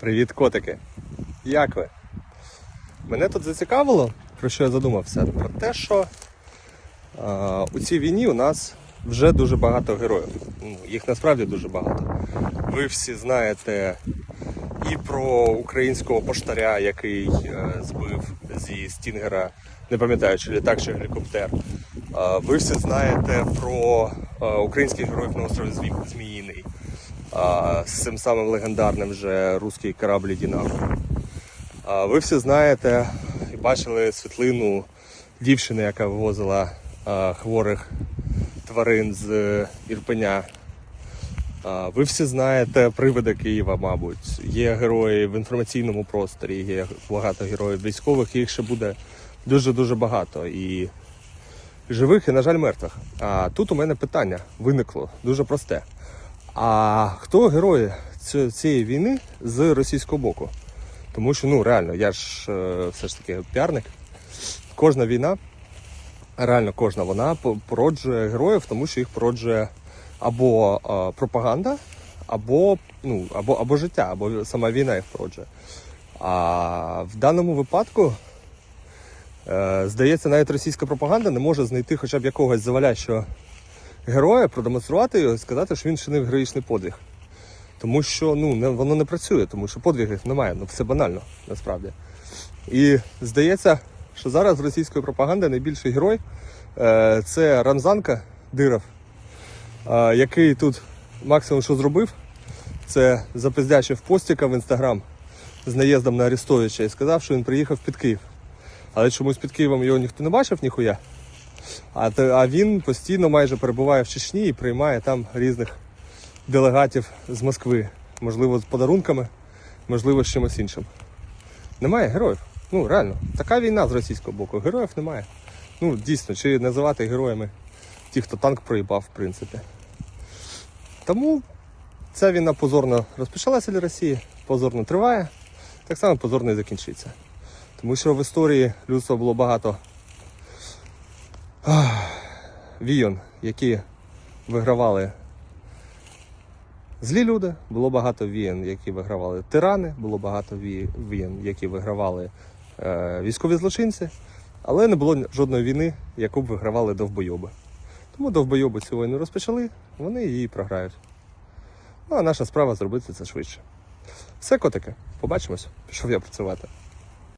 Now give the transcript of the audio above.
Привіт, котики! Як ви? Мене тут зацікавило, про що я задумався? Про те, що а, у цій війні у нас вже дуже багато героїв. Ну, Їх насправді дуже багато. Ви всі знаєте і про українського поштаря, який е, збив зі Стінгера, не пам'ятаю, чи літак, чи гелікоптер. А, Ви всі знаєте про е, українських героїв на острові Змі- Зміїний. А, з цим самим легендарним же русський корабль Дінамо. А, Ви всі знаєте і бачили світлину дівчини, яка вивозила а, хворих тварин з е, Ірпеня. А, Ви всі знаєте привиди Києва, мабуть. Є герої в інформаційному просторі, є багато героїв військових, їх ще буде дуже-дуже багато. І живих, і, на жаль, мертвих. А тут у мене питання виникло дуже просте. А хто герої цієї війни з російського боку? Тому що, ну реально, я ж е, все ж таки піарник. Кожна війна, реально кожна вона по- породжує героїв, тому що їх породжує або е, пропаганда, або, ну, або, або життя, або сама війна їх породжує. А в даному випадку, е, здається, навіть російська пропаганда не може знайти хоча б якогось завалящого героя, продемонструвати його і сказати, що він чинив героїчний подвиг. Тому що ну, не, воно не працює, тому що подвигів немає. Ну все банально насправді. І здається, що зараз російської пропаганди найбільший герой е, це Рамзанка Диров, е, який тут максимум, що зробив, це запиздячив постіка в інстаграм з наїздом на Арестовича і сказав, що він приїхав під Київ. Але чомусь під Києвом його ніхто не бачив ніхуя. А, а він постійно майже перебуває в Чечні і приймає там різних делегатів з Москви. Можливо, з подарунками, можливо, з чимось іншим. Немає героїв. Ну, реально. Така війна з російського боку. Героїв немає. Ну, дійсно, чи називати героями ті, хто танк проїбав, в принципі. Тому ця війна позорно розпочалася для Росії, позорно триває, так само позорно і закінчиться. Тому що в історії людства було багато війн, які вигравали злі люди, було багато війн, які вигравали тирани, було багато вій- які вигравали е, військові злочинці, але не було жодної війни, яку б вигравали довбойоби. Тому довбойоби цю війну розпочали, вони її програють. Ну а наша справа зробити це швидше. Все, котики, побачимось. Пішов я працювати.